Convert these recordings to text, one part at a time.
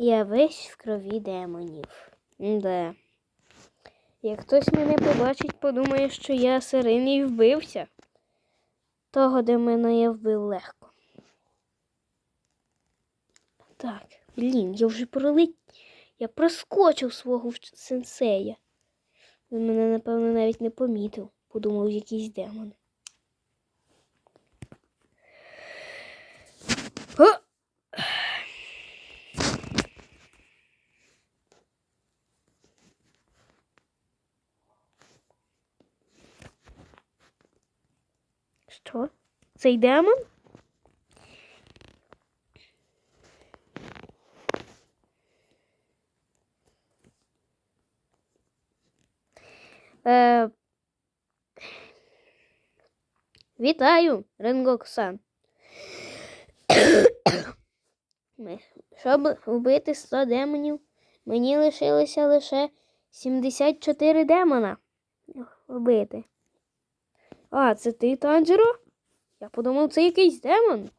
Я весь в крові демонів. Да. Як хтось мене побачить, подумає, що я сиреній вбився. Того демона я вбив легко. Так, блін, я вже пролить. Я проскочив свого сенсея. Він мене, напевно, навіть не помітив. Подумав, якийсь демон. О! Що? Цей демон? Е... Вітаю, Ренгок-сан. Щоб вбити 100 демонів, мені лишилося лише 74 демона вбити. А, це ти, Танджеро? Я подумав, це якийсь демон.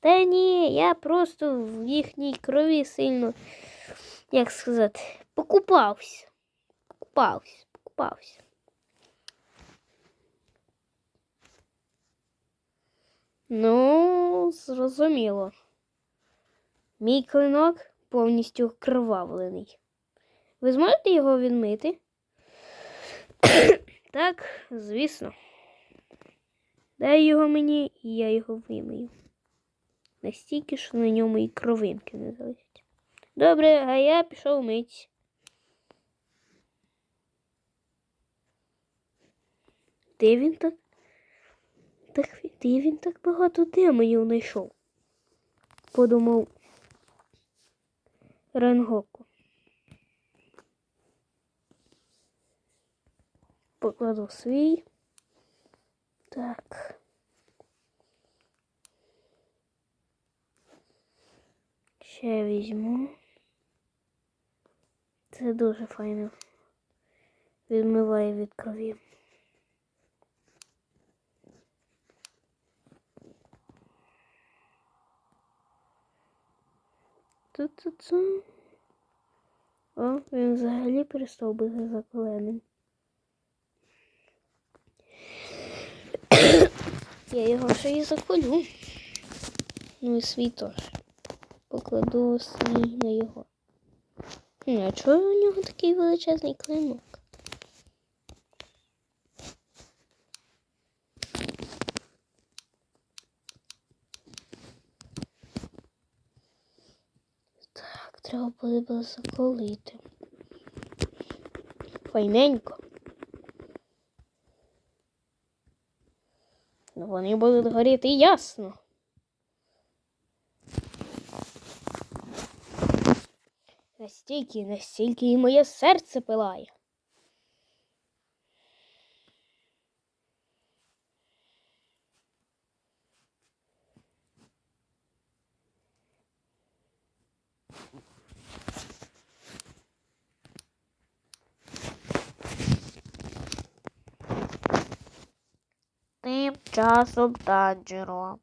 Та ні, я просто в їхній крові сильно, як сказати, покупався. Покупався, покупався. Ну, зрозуміло. Мій клинок повністю кровавлений. Ви зможете його відмити? Так, звісно. Дай його мені, і я його вимию. Настільки, що на ньому і кровинки не залишать. Добре, а я пішов мить. Де він так? Так, де він так багато демонів знайшов? Подумав Ренгоку. Покладу свій. Так. Ще візьму. Це дуже файно. Відмиває від крові. Ту-ту-ту. О, він взагалі перестав бути закаленим. Я його ще і заколю. Ну і свій теж. Покладу свій на його. А чого у нього такий величезний клинок? Так, треба буде заколити. Файненько. Ну, вони будуть горіти ясно. Настільки, настільки і моє серце пилає. часом Танджеро.